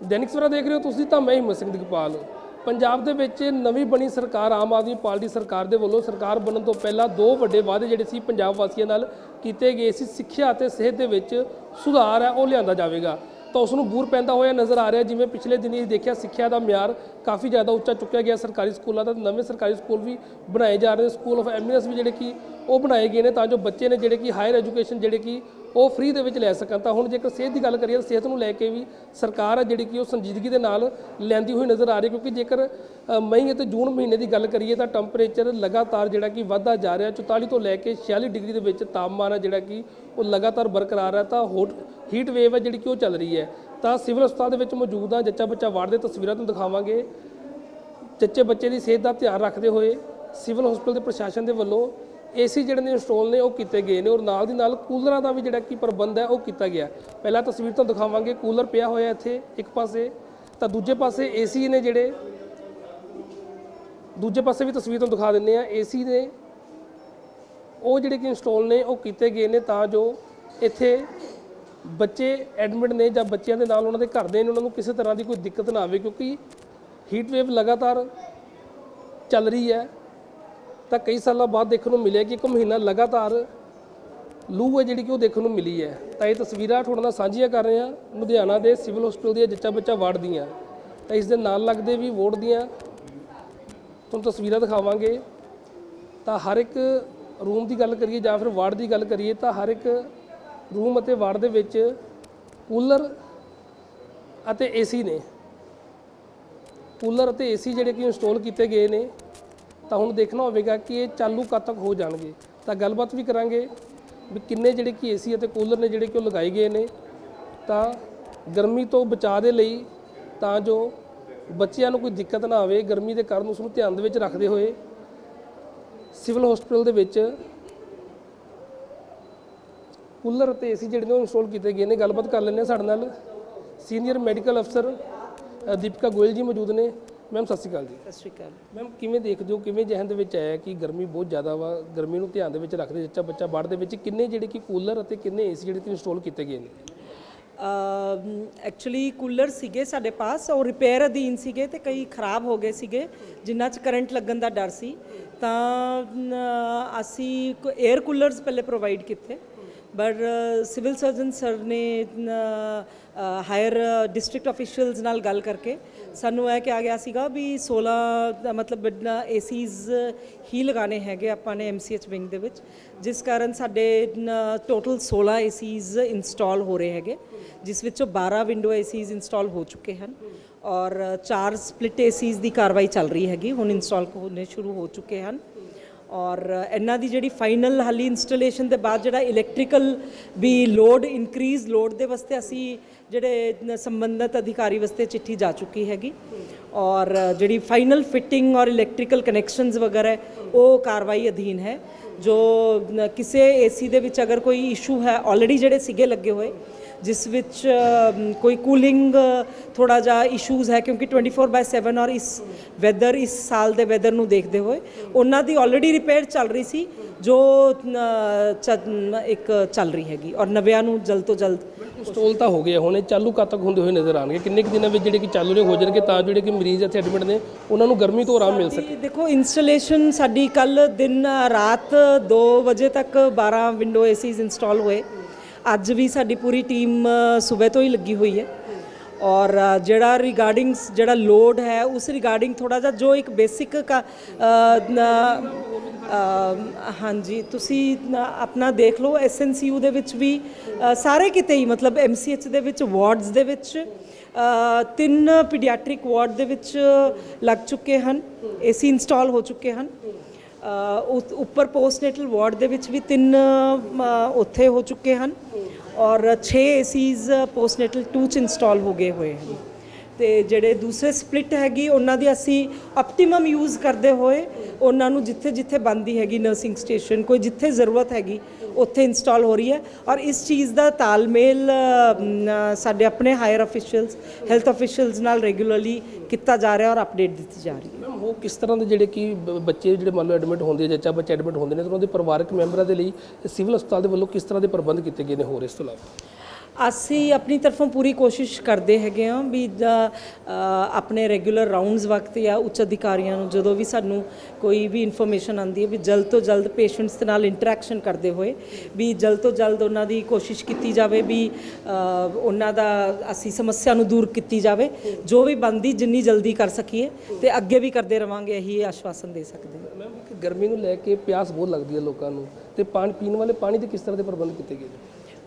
ਦੈਨਿਕ ਸਵਰਾ ਦੇਖ ਰਹੇ ਹੋ ਤੁਸੀਂ ਤਾਂ ਮੈਂ ਹਿੰਮਤ ਸਿੰਘ ਦਿਗਪਾਲ। ਪੰਜਾਬ ਦੇ ਵਿੱਚ ਨਵੀਂ ਬਣੀ ਸਰਕਾਰ ਆਮ ਆਦਮੀ ਪਾਰਟੀ ਸਰਕਾਰ ਦੇ ਵੱਲੋਂ ਸਰਕਾਰ ਬਣਨ ਤੋਂ ਪਹਿਲਾਂ ਦੋ ਵੱਡੇ ਵਾਅਦੇ ਜਿਹੜੇ ਸੀ ਪੰਜਾਬ ਵਾਸੀਆਂ ਨਾਲ ਕੀਤੇ ਗਏ ਸੀ। ਸਿੱਖਿਆ ਅਤੇ ਸਿਹਤ ਦੇ ਵਿੱਚ ਸੁਧਾਰ ਹੈ, ਉਹ ਲਿਆਂਦਾ ਜਾਵੇਗਾ। ਤਾਂ ਉਸ ਨੂੰ ਬੂਰ ਪੈਂਦਾ ਹੋਇਆ ਨਜ਼ਰ ਆ ਰਿਹਾ ਜਿਵੇਂ ਪਿਛਲੇ ਦਿਨੀ ਦੇਖਿਆ, ਸਿੱਖਿਆ ਦਾ ਮਿਆਰ ਕਾਫੀ ਜ਼ਿਆਦਾ ਉੱਚਾ ਚੁੱਕਿਆ ਗਿਆ। ਸਰਕਾਰੀ ਸਕੂਲਾਂ ਦਾ, ਨਵੇਂ ਸਰਕਾਰੀ ਸਕੂਲ ਵੀ ਬਣਾਏ ਜਾ ਰਹੇ ਨੇ। ਸਕੂਲ ਆਫ ਐਮੀਨੈਂਸ ਵੀ ਜਿਹੜੇ ਕਿ ਉਹ ਬਣਾਏ ਗਏ ਨੇ ਤਾਂ ਜੋ ਬੱਚੇ ਨੇ ਜਿਹੜੇ ਕਿ ਹਾਇਰ ਐਜੂਕੇਸ਼ਨ ਜਿਹੜੇ ਕਿ ਉਹ ਫ੍ਰੀ ਦੇ ਵਿੱਚ ਲੈ ਸਕਣ। ਤਾਂ ਹੁਣ ਜੇਕਰ ਸਿਹਤ ਦੀ ਗੱਲ ਕਰੀਏ ਤਾਂ ਸਿਹਤ ਨੂੰ ਲੈ ਕੇ ਵੀ ਸਰਕਾਰ ਹੈ ਜਿਹੜੀ ਕਿ ਉਹ ਸੰਜੀਦਗੀ ਦੇ ਨਾਲ ਲੈਂਦੀ ਹੋਈ ਨਜ਼ਰ ਆ ਰਹੀ ਕਿਉਂਕਿ ਜੇਕਰ ਮਈ ਅਤੇ ਜੂਨ ਮਹੀਨੇ ਦੀ ਗੱਲ ਕਰੀਏ ਤਾਂ ਟੈਂਪਰੇਚਰ ਲਗਾਤਾਰ ਜਿਹੜਾ ਕਿ ਵਧਦਾ ਜਾ ਰਿਹਾ 44 ਤੋਂ ਲੈ ਕੇ 46 ਡਿਗਰੀ ਦੇ ਵਿੱਚ ਤਾਪਮਾਨ ਹੈ ਜਿਹੜਾ ਕਿ ਉਹ ਲਗਾਤਾਰ ਬਰਕਰਾਰ ਹੈ ਤਾਂ ਹੋਟ ਹੀਟ ਵੇਵ ਹੈ ਜਿਹੜੀ ਕਿ ਉਹ ਚੱਲ ਰਹੀ ਹੈ। ਤਾਂ ਸਿਵਲ ਹਸਪਤਾਲ ਦੇ ਵਿੱਚ ਮੌਜੂਦ ਆ ਜੱਚਾ ਬੱਚਾ ਵਾਰਡ ਦੇ ਤਸਵੀਰਾਂ ਤੁਹਾਨੂੰ ਦਿਖਾਵਾਂਗੇ। ਜੱਚੇ ਬੱਚੇ ਦੀ ਸਿਹਤ ਦਾ ਧਿਆਨ ਰੱਖਦੇ ਹੋਏ ਸਿਵਲ ਹਸਪਤਾਲ ਦੇ ਪ੍ਰਸ਼ਾਸਨ ਦੇ ਵੱਲੋਂ ਏਸੀ ਜਿਹੜੇ ਨੇ ਇੰਸਟਾਲ ਨੇ, ਉਹ ਕੀਤੇ ਗਏ ਨੇ ਔਰ ਨਾਲ ਦੀ ਨਾਲ ਕੂਲਰਾਂ ਦਾ ਵੀ ਜਿਹੜਾ ਕੀ ਪ੍ਰਬੰਧ ਹੈ, ਉਹ ਕੀਤਾ ਗਿਆ। ਪਹਿਲਾਂ ਤਸਵੀਰ ਤੁਹਾਨੂੰ ਦਿਖਾਵਾਂਗੇ, ਕੂਲਰ ਪਿਆ ਹੋਇਆ ਇੱਥੇ, ਇੱਕ ਪਾਸੇ। ਤਾਂ ਦੂਜੇ ਪਾਸੇ ਏਸੀ ਨੇ ਜਿਹੜੇ, ਦੂਜੇ ਪਾਸੇ ਵੀ ਤਸਵੀਰ ਤੁਹਾਨੂੰ ਦਿਖਾ ਦਿੰਦੇ ਆ ਏਸੀ ਨੇ ਉਹ ਜਿਹੜੇ ਕਿ ਇੰਸਟਾਲ ਨੇ, ਉਹ ਕੀਤੇ ਗਏ ਨੇ ਤਾਂ ਜੋ ਇੱਥੇ ਬੱਚੇ ਐਡਮਿਟ ਨੇ ਜਾਂ ਬੱਚਿਆਂ ਦੇ ਨਾਲ ਉਹਨਾਂ ਦੇ ਘਰ ਦੇ ਨੇ, ਉਹਨਾਂ ਨੂੰ ਕਿਸੇ ਤਰ੍ਹਾਂ ਦੀ ਕੋਈ ਦਿੱਕਤ ਨਾ ਆਵੇ ਕਿਉਂਕਿ ਹੀਟ ਵੇਵ ਲਗਾਤਾਰ ਚੱਲ ਰਹੀ ਹੈ। ਤਾਂ ਕਈ ਸਾਲਾਂ ਬਾਅਦ ਦੇਖਣ ਨੂੰ ਮਿਲਿਆ ਕਿ ਇੱਕ ਮਹੀਨਾ ਲਗਾਤਾਰ ਲੂ ਹੈ ਜਿਹੜੀ ਕਿ ਉਹ ਦੇਖਣ ਨੂੰ ਮਿਲੀ ਹੈ। ਤਾਂ ਇਹ ਤਸਵੀਰਾਂ ਤੁਹਾਡੇ ਨਾਲ ਸਾਂਝੀਆਂ ਕਰ ਰਹੇ ਹਾਂ। ਲੁਧਿਆਣਾ ਦੇ ਸਿਵਲ ਹਸਪਤਾਲ ਦੀਆਂ ਜੱਚਾ ਬੱਚਾ ਵਾਰਡ ਦੀਆਂ। ਤਾਂ ਇਸ ਦੇ ਨਾਲ ਲੱਗਦੇ ਵੀ ਵੋਟ ਦੀਆਂ ਤੁਹਾਨੂੰ ਤਸਵੀਰਾਂ ਦਿਖਾਵਾਂਗੇ। ਤਾਂ ਹਰ ਇੱਕ ਰੂਮ ਦੀ ਗੱਲ ਕਰੀਏ ਜਾਂ ਫਿਰ ਵਾਰਡ ਦੀ ਗੱਲ ਕਰੀਏ ਤਾਂ ਹਰ ਇੱਕ ਰੂਮ ਅਤੇ ਵਾਰਡ ਦੇ ਵਿੱਚ ਕੂਲਰ ਅਤੇ ਏਸੀ ਨੇ। ਕੂਲਰ ਅਤੇ ਏਸੀ ਜਿਹੜੇ ਕਿ ਇੰਸਟਾਲ ਕੀਤੇ ਗਏ ਨੇ, ਤਾਂ ਹੁਣ ਦੇਖਣਾ ਹੋਵੇਗਾ ਕਿ ਇਹ ਚਾਲੂ ਕਦ ਤੱਕ ਹੋ ਜਾਣਗੇ। ਤਾਂ ਗੱਲਬਾਤ ਵੀ ਕਰਾਂਗੇ ਵੀ ਕਿੰਨੇ ਜਿਹੜੇ ਕਿ ਏਸੀ ਅਤੇ ਕੂਲਰ ਨੇ ਜਿਹੜੇ ਕਿ ਉਹ ਲਗਾਏ ਗਏ ਨੇ। ਤਾਂ ਗਰਮੀ ਤੋਂ ਬਚਾਅ ਦੇ ਲਈ ਤਾਂ ਜੋ ਬੱਚਿਆਂ ਨੂੰ ਕੋਈ ਦਿੱਕਤ ਨਾ ਆਵੇ, ਗਰਮੀ ਦੇ ਕਾਰਨ ਉਸ ਨੂੰ ਧਿਆਨ ਦੇ ਵਿੱਚ ਰੱਖਦੇ ਹੋਏ ਸਿਵਲ ਹਸਪੀਟਲ ਦੇ ਵਿੱਚ ਕੂਲਰ ਅਤੇ ਏਸੀ ਜਿਹੜੇ ਨੇ ਉਹ ਇੰਸਟਾਲ ਕੀਤੇ ਗਏ ਨੇ। ਗੱਲਬਾਤ ਕਰ ਲੈਂਦੇ ਸਾਡੇ ਨਾਲ ਸੀਨੀਅਰ ਮੈਡੀਕਲ ਅਫਸਰ ਦੀਪਿਕਾ ਗੋਇਲ ਜੀ ਮੌਜੂਦ ਨੇ। ਮੈਮ ਸਤਿ ਸ਼੍ਰੀ ਅਕਾਲ ਜੀ। ਸਤਿ ਸ਼੍ਰੀ ਅਕਾਲ। ਮੈਮ ਕਿਵੇਂ ਦੇਖਦੇ ਹੋ? ਕਿਵੇਂ ਜਹਨ ਦੇ ਵਿੱਚ ਆਇਆ ਕਿ ਗਰਮੀ ਬਹੁਤ ਜ਼ਿਆਦਾ ਵਾ? ਗਰਮੀ ਨੂੰ ਧਿਆਨ ਦੇ ਵਿੱਚ ਰੱਖਦੇ ਜੱਚਾ ਬੱਚਾ ਬਾੜ ਦੇ ਵਿੱਚ ਕਿੰਨੇ ਜਿਹੜੇ ਕਿ ਕੂਲਰ ਅਤੇ ਕਿੰਨੇ ਏਸੀ ਜਿਹੜੇ ਕਿ ਇੰਸਟਾਲ ਕੀਤੇ ਗਏ ਨੇ? ਐਕਚੁਅਲੀ ਕੂਲਰ ਸੀਗੇ ਸਾਡੇ ਪਾਸ ਉਹ ਰਿਪੇਅਰ ਅਧੀਨ ਸੀਗੇ ਤੇ ਕਈ ਖਰਾਬ ਹੋ ਗਏ ਸੀਗੇ ਜਿਨ੍ਹਾਂ 'ਚ ਕਰੰਟ ਲੱਗਣ ਦਾ ਡਰ ਸੀ। ਤਾਂ ਅਸੀਂ 에ਅਰ ਕੂਲਰਸ ਪਹਿਲੇ ਪ੍ਰੋਵਾਈਡ ਕੀਤੇ। ਪਰ ਸਿਵਲ ਸਰਜਨ ਸਰ ਨੇ ਹਾਇਰ ਡਿਸਟ੍ਰਿਕਟ ਅਫੀਸ਼ੀਅਲਸ ਨਾਲ ਗੱਲ ਕਰਕੇ ਸਾਨੂੰ ਇਹ ਕਿਹਾ ਗਿਆ ਸੀਗਾ ਵੀ 16 ਦਾ ਮਤਲਬ ਏਸੀਜ਼ ਹੀ ਲਗਾਣੇ ਹੈਗੇ ਆਪਾਂ ਨੇ ਐਮਸੀਐਚ ਵਿੰਗ ਦੇ ਵਿੱਚ, ਜਿਸ ਕਾਰਨ ਸਾਡੇ ਟੋਟਲ 16 ਏਸੀਜ਼ ਇੰਸਟਾਲ ਹੋ ਰਹੇ ਹੈਗੇ, ਜਿਸ ਵਿੱਚੋਂ 12 ਵਿੰਡੋ ਏਸੀਜ਼ ਇੰਸਟਾਲ ਹੋ ਚੁੱਕੇ ਹਨ ਔਰ 4 ਸਪਲਿਟ ਏਸੀਜ਼ ਦੀ ਕਾਰਵਾਈ ਚੱਲ ਰਹੀ ਹੈਗੀ, ਹੁਣ ਇੰਸਟਾਲ ਹੋਣੇ ਸ਼ੁਰੂ ਹੋ ਚੁੱਕੇ ਹਨ। ਔਰ ਇਹਨਾਂ ਦੀ ਜਿਹੜੀ ਫਾਈਨਲ ਹਾਲੀ ਇੰਸਟਾਲੇਸ਼ਨ ਦੇ ਬਾਅਦ ਜਿਹੜਾ ਇਲੈਕਟ੍ਰੀਕਲ ਵੀ ਲੋਡ ਇਨਕਰੀਜ਼ ਲੋਡ ਦੇ ਵਾਸਤੇ ਅਸੀਂ ਜਿਹੜੇ ਨ- ਸੰਬੰਧਿਤ ਅਧਿਕਾਰੀ ਵਾਸਤੇ ਚਿੱਠੀ ਜਾ ਚੁੱਕੀ ਹੈਗੀ। ਔਰ ਜਿਹੜੀ ਫਾਈਨਲ ਫਿਟਿੰਗ ਔਰ ਇਲੈਕਟ੍ਰੀਕਲ ਕਨੈਕਸ਼ਨਸ ਵਗੈਰਾ ਉਹ ਕਾਰਵਾਈ ਅਧੀਨ ਹੈ। ਜੋ ਨ- ਕਿਸੇ ਏਸੀ ਦੇ ਵਿੱਚ ਅਗਰ ਕੋਈ ਇਸ਼ੂ ਹੈ ਆਲਰੇਡੀ ਜਿਹੜੇ ਸੀਗੇ ਲੱਗੇ ਹੋਏ ਜਿਸ ਵਿੱਚ ਕੋਈ ਕੂਲਿੰਗ ਥੋੜਾ ਜਿਹਾ ਇਸ਼ੂਜ਼ ਹੈ ਕਿਉਂਕਿ 24/7 ਔਰ ਇਸ ਵੈਦਰ ਇਸ ਸਾਲ ਦੇ ਵੈਦਰ ਨੂੰ ਦੇਖਦੇ ਹੋਏ ਉਹਨਾਂ ਦੀ ਆਲਰੇਡੀ ਰਿਪੇਅਰ ਚੱਲ ਰਹੀ ਸੀ ਜੋ ਇੱਕ ਚੱਲ ਰਹੀ ਹੈਗੀ ਔਰ ਨਵਿਆਂ ਨੂੰ ਜਲਦ ਤੋਂ ਜਲਦ ਇੰਸਟਾਲ ਤਾਂ ਹੋ ਗਏ ਹੁਣ ਇਹ ਚਾਲੂ ਕਦ ਤੱਕ ਹੁੰਦੇ ਹੋਏ ਨਜ਼ਰ ਆਣਗੇ ਕਿੰਨੇ ਕੁ ਦਿਨਾਂ ਵਿੱਚ ਜਿਹੜੇ ਕਿ ਚਾਲੂ ਨੇ ਹੋ ਜਾਣਗੇ ਤਾਂ ਜਿਹੜੇ ਕਿ ਮਰੀਜ਼ ਇੱਥੇ ਐਡਮਿਟ ਨੇ ਉਹਨਾਂ ਨੂੰ ਗਰਮੀ ਤੋਂ ਆਰਾਮ ਮਿਲ ਸਕੇ। ਦੇਖੋ ਇੰਸਟਾਲੇਸ਼ਨ ਸਾਡੀ ਕੱਲ ਦਿਨ ਰਾਤ 2 ਵਜੇ ਤੱਕ 12 ਵਿੰਡੋ ਏਸੀਜ਼ ਇੰਸਟਾਲ ਹੋਏ। ਅੱਜ ਵੀ ਸਾਡੀ ਪੂਰੀ ਟੀਮ ਸਵੇਰ ਤੋਂ ਹੀ ਲੱਗੀ ਹੋਈ ਹੈ। ਔਰ ਜਿਹੜਾ ਰਿਗਾਰਡਿੰਗ ਜਿਹੜਾ ਲੋਡ ਹੈ, ਉਸ ਰਿਗਾਰਡਿੰਗ ਥੋੜਾ ਜਿਹਾ ਜੋ ਇੱਕ ਬੇਸਿਕ ਹਾਂਜੀ, ਤੁਸੀਂ ਆਪਣਾ ਦੇਖ ਲਓ ਐਸਐਨਸੀਯੂ ਦੇ ਵਿੱਚ ਵੀ ਸਾਰੇ ਕਿਤੇ ਹੀ, ਮਤਲਬ ਐਮਸੀਐਚ ਦੇ ਵਿੱਚ ਵਾਰਡਸ ਦੇ ਵਿੱਚ ਤਿੰਨ ਪੀਡੀਆਟ੍ਰਿਕ ਵਾਰਡ ਦੇ ਵਿੱਚ ਲੱਗ ਚੁੱਕੇ ਹਨ, ਏਸੀ ਇੰਸਟਾਲ ਹੋ ਚੁੱਕੇ ਹਨ। ਉੱਪਰ ਪੋਸਟਨੇਟਲ ਵਾਰਡ ਦੇ ਵਿੱਚ ਵੀ ਤਿੰਨ ਉੱਥੇ ਹੋ ਚੁੱਕੇ ਹਨ ਔਰ 6 ਏਸੀਜ਼ ਪੋਸਟਨੇਟਲ 2 ਚ ਇੰਸਟਾਲ ਹੋ ਗਏ ਹੋਏ ਹਨ। ਤੇ ਜਿਹੜੇ ਦੂਸਰੇ ਸਪਲਿਟ ਹੈਗੀ, ਉਹਨਾਂ ਦੀ ਅਸੀਂ ਆਪਟੀਮਮ ਯੂਜ਼ ਕਰਦੇ ਹੋਏ ਉਹਨਾਂ ਨੂੰ ਜਿੱਥੇ ਜਿੱਥੇ ਬੰਦੀ ਹੈਗੀ ਨਰਸਿੰਗ ਸਟੇਸ਼ਨ ਕੋਈ ਜਿੱਥੇ ਜ਼ਰੂਰਤ ਹੈਗੀ, ਉੱਥੇ ਇੰਸਟਾਲ ਹੋ ਰਹੀ ਹੈ। ਔਰ ਇਸ ਚੀਜ਼ ਦਾ ਤਾਲਮੇਲ ਸਾਡੇ ਆਪਣੇ ਹਾਇਰ ਅਫੀਸ਼ੀਅਲਸ ਹੈਲਥ ਅਫੀਸ਼ੀਅਲਸ ਨਾਲ ਰੈਗੂਲਰਲੀ ਕੀਤਾ ਜਾ ਰਿਹਾ ਔਰ ਅਪਡੇਟ ਦਿੱਤੀ ਜਾ ਰਹੀ ਹੈ। ਮੈਮ ਉਹ ਕਿਸ ਤਰ੍ਹਾਂ ਦੇ ਜਿਹੜੇ ਕਿ ਬੱਚੇ ਜਿਹੜੇ ਮੰਨ ਲਓ ਐਡਮਿਟ ਹੁੰਦੇ ਆ ਚਾ ਬੱਚੇ ਐਡਮਿਟ ਹੁੰਦੇ ਨੇ ਉਹਨਾਂ ਦੇ ਪਰਿਵਾਰਕ ਮੈਂਬਰਾਂ ਦੇ ਲਈ ਸਿਵਲ ਹਸਪਤਾਲ ਦੇ ਵੱਲੋਂ ਕਿਸ ਤਰ੍ਹਾਂ ਦੇ ਪ੍ਰਬੰਧ ਕੀਤੇ ਗਏ ਨੇ ਹੋਰ ਇਸ ਤੋਂ ਇਲਾਵਾ? ਅਸੀਂ ਆਪਣੀ ਤਰਫੋਂ ਪੂਰੀ ਕੋਸ਼ਿਸ਼ ਕਰਦੇ ਹੈਗੇ ਆ ਵੀ ਜ- ਆਪਣੇ ਰੈਗੂਲਰ ਰਾਉਂਡਸ ਵਕਤ ਜਾਂ ਉੱਚ ਅਧਿਕਾਰੀਆਂ ਨੂੰ ਜਦੋਂ ਵੀ ਸਾਨੂੰ ਕੋਈ ਵੀ ਇਨਫੋਰਮੇਸ਼ਨ ਆਉਂਦੀ ਹੈ ਵੀ ਜਲਦ ਤੋਂ ਜਲਦ ਪੇਸ਼ੈਂਟਸ ਦੇ ਨਾਲ ਇੰਟਰੈਕਸ਼ਨ ਕਰਦੇ ਹੋਏ ਵੀ ਜਲਦ ਤੋਂ ਜਲਦ ਉਹਨਾਂ ਦੀ ਕੋਸ਼ਿਸ਼ ਕੀਤੀ ਜਾਵੇ ਵੀ ਉਹਨਾਂ ਦਾ ਅਸੀਂ ਸਮੱਸਿਆ ਨੂੰ ਦੂਰ ਕੀਤੀ ਜਾਵੇ, ਜੋ ਵੀ ਬੰਦੀ ਜਿੰਨੀ ਜਲਦੀ ਕਰ ਸਕੀਏ ਤੇ ਅੱਗੇ ਵੀ ਕਰਦੇ ਰਵਾਂਗੇ, ਇਹੀ ਆਸ਼ਵਾਸਨ ਦੇ ਸਕਦੇ ਹਾਂ। ਮੈਮ, ਇੱਕ ਗਰਮੀ ਨੂੰ ਲੈ ਕੇ ਪਿਆਸ ਬਹੁਤ ਲੱਗਦੀ ਹੈ ਲੋਕਾਂ ਨੂੰ ਤੇ ਪਾਣੀ ਪੀਣ ਵਾਲੇ ਪਾਣੀ ਦੇ ਕਿਸ ਤਰ੍ਹਾਂ ਦੇ ਪ੍ਰਬੰਧ ਕੀਤੇ ਗਏ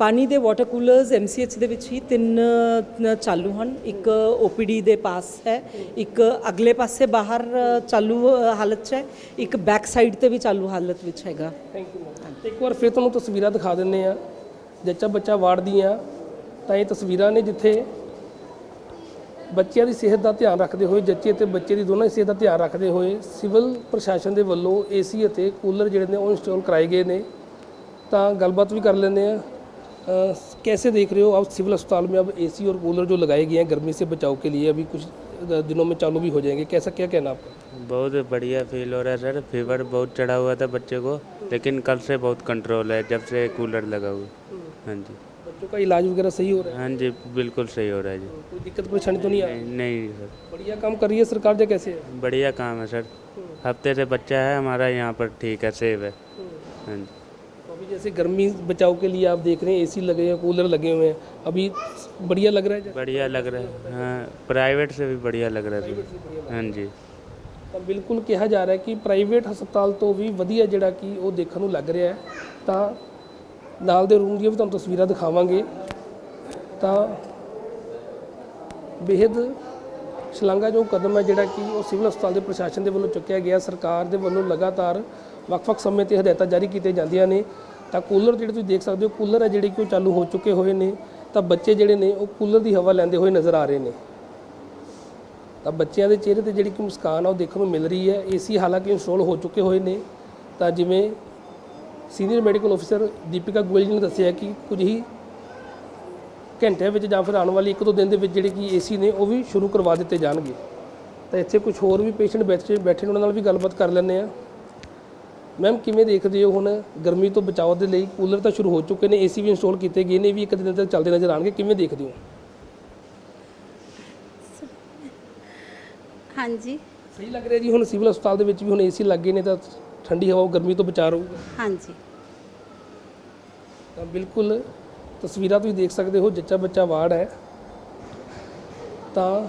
ਪਾਣੀ ਦੇ ਵਾਟਰ ਕੂਲਰਸ ਐਮਸੀਐਚ ਦੇ ਵਿੱਚ ਹੀ ਤਿੰਨ ਚਾਲੂ ਹਨ। ਇੱਕ ਓਪੀਡੀ ਦੇ ਪਾਸ ਹੈ, ਇੱਕ ਅਗਲੇ ਪਾਸੇ ਬਾਹਰ ਚਾਲੂ ਹਾਲਤ 'ਚ ਹੈ, ਇੱਕ ਬੈਕ ਸਾਈਡ ਤੇ ਵੀ ਚਾਲੂ ਹਾਲਤ ਵਿੱਚ ਹੈਗਾ। ਥੈਂਕ ਯੂ ਮੈਮ ਇੱਕ ਵਾਰ ਫਿਰ ਤੁਹਾਨੂੰ ਤਸਵੀਰਾਂ ਦਿਖਾ ਦਿੰਨੇ ਆ ਜੱਚਾ ਬੱਚਾ ਵਾਰਡ ਦੀਆਂ ਤਾਂ ਇਹ ਤਸਵੀਰਾਂ ਨੇ ਜਿੱਥੇ ਬੱਚਿਆਂ ਦੀ ਸਿਹਤ ਦਾ ਧਿਆਨ ਰੱਖਦੇ ਹੋਏ, ਜੱਚੇ ਤੇ ਬੱਚੇ ਦੀ ਦੋਨਾਂ ਦੀ ਸਿਹਤ ਦਾ ਧਿਆਨ ਰੱਖਦੇ ਹੋਏ ਸਿਵਲ ਪ੍ਰਸ਼ਾਸਨ ਦੇ ਵੱਲੋਂ ਏਸੀ ਅਤੇ ਕੂਲਰ ਜਿਹੜੇ ਨੇ ਉਹ ਇੰਸਟਾਲ ਕਰਾਏ ਗਏ ਨੇ। ਤਾਂ ਗੱਲਬਾਤ ਵੀ ਕਰ ਲੈਂਦੇ ਆ कैसे देख रहे हो? आप सिविल अस्पताल में अब एसी और कूलर जो लगाए गए हैं गर्मी से बचाव के लिए अभी कुछ दिनों में चालू भी हो जाएँगे। कैसा क्या कहना आपका? बहुत बढ़िया फील हो रहा है सर। फीवर बहुत चढ़ा हुआ था बच्चे को लेकिन कल से बहुत कंट्रोल है जब से कूलर लगा हुआ। हाँ जी। बच्चों का इलाज वगैरह सही हो रहा है? हाँ जी बिल्कुल सही हो रहा है जी। है कोई दिक्कत परेशानी तो नहीं आ रही? नहीं सर। बढ़िया काम कर रही है सरकार जो कैसे है? बढ़िया काम है सर। हफ़्ते से बच्चा है हमारा यहाँ पर ठीक है सेव है। हाँ जी। तो अभी जैसे गर्मी बचाव के लिए आप देख रहे हैं एसी लगे हैं कूलर लगे हुए हैं। अभी बढ़िया लग रहा है बढ़िया लग रहा है। हाँ प्राइवेट से भी बढ़िया लग रहा है हाँ ਜੀ ਤਾਂ ਬਿਲਕੁਲ ਕਿਹਾ ਜਾ ਰਿਹਾ ਕਿ ਪ੍ਰਾਈਵੇਟ ਹਸਪਤਾਲ ਤੋਂ ਵੀ ਵਧੀਆ ਜਿਹੜਾ ਕਿ ਉਹ ਦੇਖਣ ਨੂੰ ਲੱਗ ਰਿਹਾ ਹੈ ਤਾਂ ਨਾਲ ਦੇ ਰੂਮ ਦੀਆਂ ਵੀ ਤੁਹਾਨੂੰ ਤਸਵੀਰਾਂ ਦਿਖਾਵਾਂਗੇ ਤਾਂ ਬੇहद ਸ਼ਲਾਘਾਯੋਗ ਕਦਮ ਹੈ ਜਿਹੜਾ ਕਿ ਉਹ ਸਿਵਲ ਹਸਪਤਾਲ ਦੇ ਪ੍ਰਸ਼ਾਸਨ ਦੇ ਵੱਲੋਂ ਚੁੱਕਿਆ ਗਿਆ ਸਰਕਾਰ ਦੇ ਵੱਲੋਂ ਲਗਾਤਾਰ ਵੱਖ-ਵੱਖ ਸਮੇਂ ਤੇ ਹਦਾਇਤਾਂ ਜਾਰੀ ਕੀਤੀਆਂ ਜਾਂਦੀਆਂ ਨੇ ਤਾਂ ਕੂਲਰ ਜਿਹੜੇ ਤੁਸੀਂ ਦੇਖ ਸਕਦੇ ਹੋ, ਕੂਲਰ ਹੈ ਜਿਹੜੇ ਕਿ ਉਹ ਚਾਲੂ ਹੋ ਚੁੱਕੇ ਹੋਏ ਨੇ। ਤਾਂ ਬੱਚੇ ਜਿਹੜੇ ਨੇ, ਉਹ ਕੂਲਰ ਦੀ ਹਵਾ ਲੈਂਦੇ ਹੋਏ ਨਜ਼ਰ ਆ ਰਹੇ ਨੇ। ਤਾਂ ਬੱਚਿਆਂ ਦੇ ਚਿਹਰੇ ਤੇ ਜਿਹੜੀ ਕਿ ਮੁਸਕਾਨ ਆ, ਉਹ ਦੇਖਣ ਨੂੰ ਮਿਲ ਰਹੀ ਹੈ। ਏਸੀ ਹਾਲਾਂਕਿ ਇੰਸਟਾਲ ਹੋ ਚੁੱਕੇ ਹੋਏ ਨੇ। ਤਾਂ ਜਿਵੇਂ ਸੀਨੀਅਰ ਮੈਡੀਕਲ ਅਫਸਰ ਦੀਪਿਕਾ ਗੋਇਲ ਜੀ ਨੇ ਦੱਸਿਆ ਕਿ ਕੁਝ ਹੀ ਘੰਟਿਆਂ ਵਿੱਚ ਜਾਂ ਫਿਰ ਆਉਣ ਵਾਲੀ ਇੱਕ ਦੋ ਦਿਨ ਦੇ ਵਿੱਚ ਜਿਹੜੇ ਕਿ ਏਸੀ ਨੇ, ਉਹ ਵੀ ਸ਼ੁਰੂ ਕਰਵਾ ਦਿੱਤੇ ਜਾਣਗੇ। ਤਾਂ ਇੱਥੇ ਕੁਝ ਹੋਰ ਵੀ ਪੇਸ਼ੈਂਟ ਬੈਠੇ ਬੈਠੇ ਨੇ, ਉਹਨਾਂ ਨਾਲ ਵੀ ਗੱਲਬਾਤ ਕਰ ਲੈਂਦੇ ਆ ਮੈਮ ਕਿਵੇਂ ਦੇਖਦੇ ਹੋ ਹੁਣ ਗਰਮੀ ਤੋਂ ਬਚਾਅ ਦੇ ਲਈ ਕੂਲਰ ਤਾਂ ਸ਼ੁਰੂ ਹੋ ਚੁੱਕੇ ਨੇ ਏਸੀ ਵੀ ਇੰਸਟਾਲ ਕੀਤੇ ਗਏ ਨੇ ਵੀ ਇੱਕ ਦਿਨ ਤੱਕ ਚੱਲਦੇ ਨਜ਼ਰ ਆਣਗੇ ਕਿਵੇਂ ਦੇਖਦੇ ਹੋ? ਹਾਂਜੀ। ਸਹੀ ਲੱਗ ਰਿਹਾ ਜੀ ਹੁਣ ਸਿਵਲ ਹਸਪਤਾਲ ਦੇ ਵਿੱਚ ਵੀ ਹੁਣ ਏਸੀ ਲੱਗੇ ਨੇ ਤਾਂ ਠੰਡੀ ਹਵਾ ਗਰਮੀ ਤੋਂ ਬਚਾ ਰਹੂਗਾ। ਹਾਂਜੀ। ਤਾਂ ਬਿਲਕੁਲ ਤਸਵੀਰਾਂ ਤੁਸੀਂ ਦੇਖ ਸਕਦੇ ਹੋ ਜੱਚਾ ਬੱਚਾ ਵਾਰਡ ਹੈ। ਤਾਂ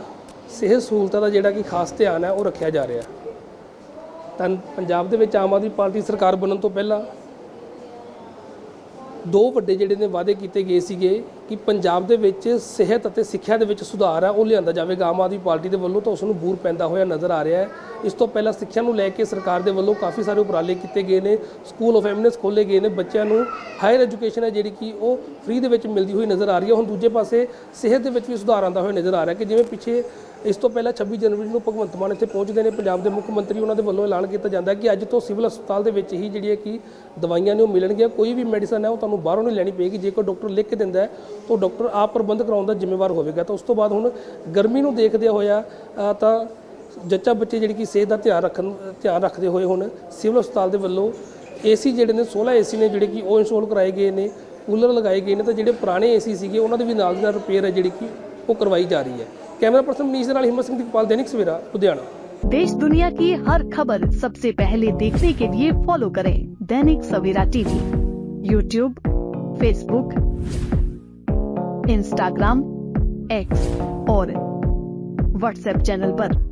ਸਿਹਤ ਸਹੂਲਤਾਂ ਦਾ ਜਿਹੜਾ ਕਿ ਖਾਸ ਧਿਆਨ ਹੈ ਉਹ ਰੱਖਿਆ ਜਾ ਰਿਹਾ। ਤਾਂ ਪੰਜਾਬ ਦੇ ਵਿੱਚ ਆਮ ਆਦਮੀ ਪਾਰਟੀ ਸਰਕਾਰ ਬਣਨ ਤੋਂ ਪਹਿਲਾਂ ਦੋ ਵੱਡੇ ਜਿਹੜੇ ਨੇ ਵਾਅਦੇ ਕੀਤੇ ਗਏ ਸੀਗੇ ਕਿ ਪੰਜਾਬ ਦੇ ਵਿੱਚ ਸਿਹਤ ਅਤੇ ਸਿੱਖਿਆ ਦੇ ਵਿੱਚ ਸੁਧਾਰ ਆ, ਉਹ ਲਿਆਂਦਾ ਜਾਵੇਗਾ। ਆਮ ਆਦਮੀ ਪਾਰਟੀ ਦੇ ਵੱਲੋਂ ਤਾਂ ਉਸ ਨੂੰ ਬੂਰ ਪੈਂਦਾ ਹੋਇਆ ਨਜ਼ਰ ਆ ਰਿਹਾ ਹੈ। ਇਸ ਤੋਂ ਪਹਿਲਾਂ ਸਿੱਖਿਆ ਨੂੰ ਲੈ ਕੇ ਸਰਕਾਰ ਦੇ ਵੱਲੋਂ ਕਾਫੀ ਸਾਰੇ ਉਪਰਾਲੇ ਕੀਤੇ ਗਏ ਨੇ। ਸਕੂਲ ਆਫ ਐਮਿਨੈਂਸ ਖੋਲੇ ਗਏ ਨੇ। ਬੱਚਿਆਂ ਨੂੰ ਹਾਇਰ ਐਜੂਕੇਸ਼ਨ ਹੈ ਜਿਹੜੀ ਕਿ ਉਹ ਫ੍ਰੀ ਦੇ ਵਿੱਚ ਮਿਲਦੀ ਹੋਈ ਨਜ਼ਰ ਆ ਰਹੀ ਹੈ। ਹੁਣ ਦੂਜੇ ਪਾਸੇ ਸਿਹਤ ਦੇ ਵਿੱਚ ਵੀ ਸੁਧਾਰ ਆਉਂਦਾ ਹੋਇਆ ਨਜ਼ਰ ਆ ਰਿਹਾ ਕਿ ਜਿਵੇਂ ਪਿੱਛੇ ਇਸ ਤੋਂ ਪਹਿਲਾਂ 26 ਜਨਵਰੀ ਨੂੰ ਭਗਵੰਤ ਮਾਨ ਇੱਥੇ ਪਹੁੰਚਦੇ ਨੇ। ਪੰਜਾਬ ਦੇ ਮੁੱਖ ਮੰਤਰੀ ਉਹਨਾਂ ਦੇ ਵੱਲੋਂ ਐਲਾਨ ਕੀਤਾ ਜਾਂਦਾ ਕਿ ਅੱਜ ਤੋਂ ਸਿਵਲ ਹਸਪਤਾਲ ਦੇ ਵਿੱਚ ਹੀ ਜਿਹੜੀ ਹੈ ਕਿ ਦਵਾਈਆਂ ਨੇ ਉਹ ਮਿਲਣਗੀਆਂ। ਕੋਈ ਵੀ ਮੈਡੀਸਨ ਹੈ ਉਹ ਤੁਹਾਨੂੰ ਬਾਹਰੋਂ ਨਹੀਂ ਲੈਣੀ ਪਏਗੀ। ਜੇ ਕੋਈ ਡਾਕਟਰ ਲਿਖ ਕੇ ਦਿੰਦਾ ਤਾਂ ਡਾਕਟਰ ਆਪ ਪ੍ਰਬੰਧ ਕਰਾਉਣ ਦਾ ਜ਼ਿੰਮੇਵਾਰ ਹੋਵੇਗਾ। ਤਾਂ ਉਸ ਤੋਂ ਬਾਅਦ ਹੁਣ ਗਰਮੀ ਨੂੰ ਦੇਖਦੇ ਹੋਇਆ ਤਾਂ ਜੱਚਾ ਬੱਚੇ ਜਿਹੜੀ ਕਿ ਸਿਹਤ ਦਾ ਧਿਆਨ ਰੱਖਣ ਧਿਆਨ ਰੱਖਦੇ ਹੋਏ ਹੁਣ ਸਿਵਲ ਹਸਪਤਾਲ ਦੇ ਵੱਲੋਂ ਏਸੀ ਜਿਹੜੇ ਨੇ 16 ਏਸੀ ਨੇ ਜਿਹੜੇ ਕਿ ਉਹ ਇੰਸਟਾਲ ਕਰਾਏ ਗਏ ਨੇ ਕੂਲਰ ਲਗਾਏ ਗਏ ਨੇ ਤਾਂ ਜਿਹੜੇ ਪੁਰਾਣੇ ਏਸੀ ਸੀਗੇ ਉਹਨਾਂ ਦੇ ਵੀ ਨਾਲ ਦੀ ਨਾਲ ਰਿਪੇਅਰ ਹੈ ਜਿਹੜੀ ਕਿ ਉਹ ਕਰਵਾਈ ਜਾ ਰਹੀ ਹੈ ਕੈਮਰਾ ਪਰਸਨ ਮਨੀਸ਼ ਦੇ ਨਾਲ ਹਿੰਮਤ ਸਿੰਘ ਦੀਪਾਲ ਦੈਨਿਕ ਸਵੇਰਾ ਲੁਧਿਆਣਾ देश दुनिया की हर खबर सबसे पहले देखने के लिए फॉलो करें Dainik Savera TV YouTube Facebook Instagram X और व्हाट्सएप चैनल पर।